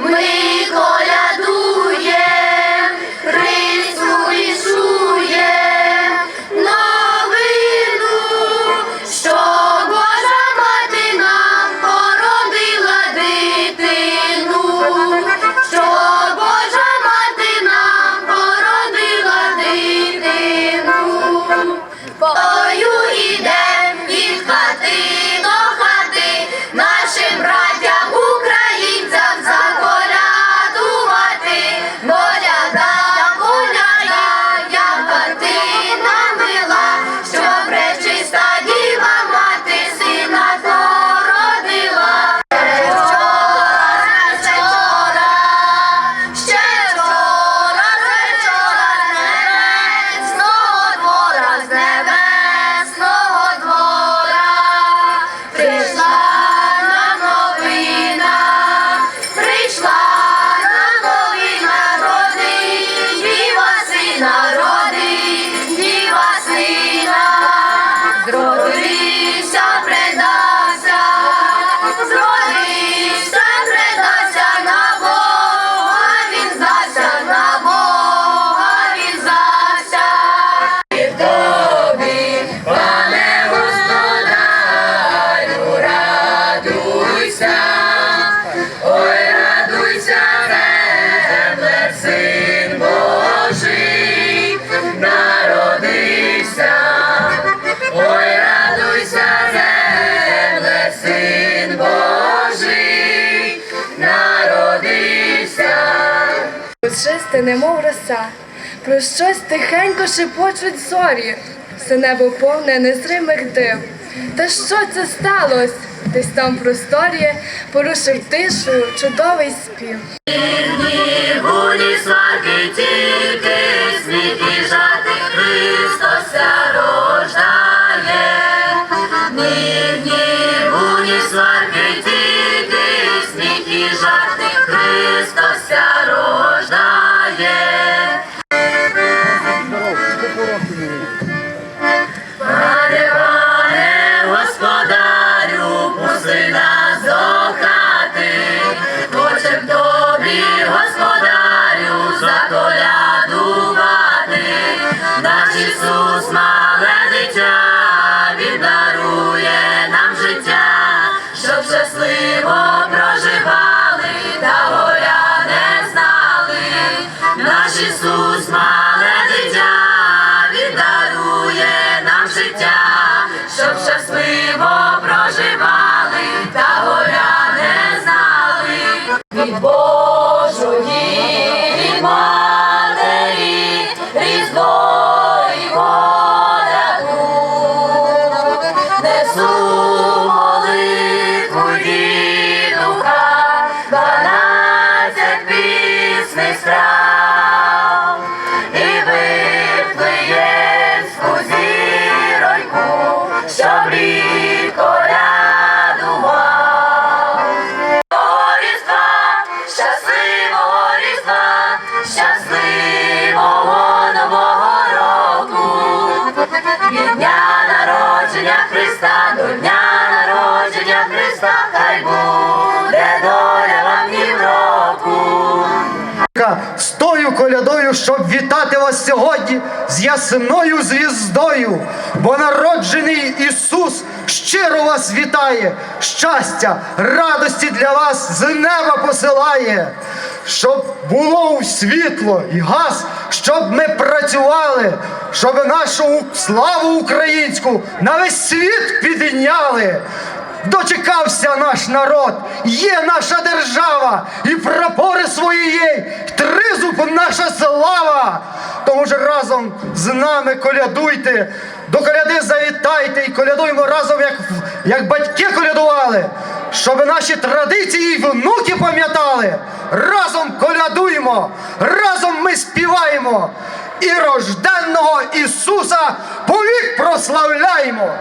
ми колядуєм, рису вішуєм новину, що Божа мати нам породила дитину, що Божа мати нам породила дитину. Лється, немов роса. Про щось тихенько шепочуть зорі, все небо повне незримих див. Та що це сталося? Десь там просторі порушив тишу чудовий спів. Щоб страв і виплеємську зіроньку, щоб рік колядував. Різдва, щасливого Різдва, щасливого нового року. Від дня народження Христа до дня народження Христа, хай буде з тою колядою, щоб вітати вас сьогодні з ясною звіздою, бо народжений Ісус щиро вас вітає, щастя, радості для вас з неба посилає, щоб було світло і газ, щоб ми працювали, щоб нашу славу українську на весь світ підняли. Дочекався наш народ, є наша держава, і прапори свої є, тризуб наша слава. Тому ж разом з нами колядуйте, до коляди завітайте і колядуємо разом, як, як батьки колядували, щоб наші традиції й внуки пам'ятали. Разом колядуємо, разом ми співаємо і рожденного Ісуса повік прославляємо.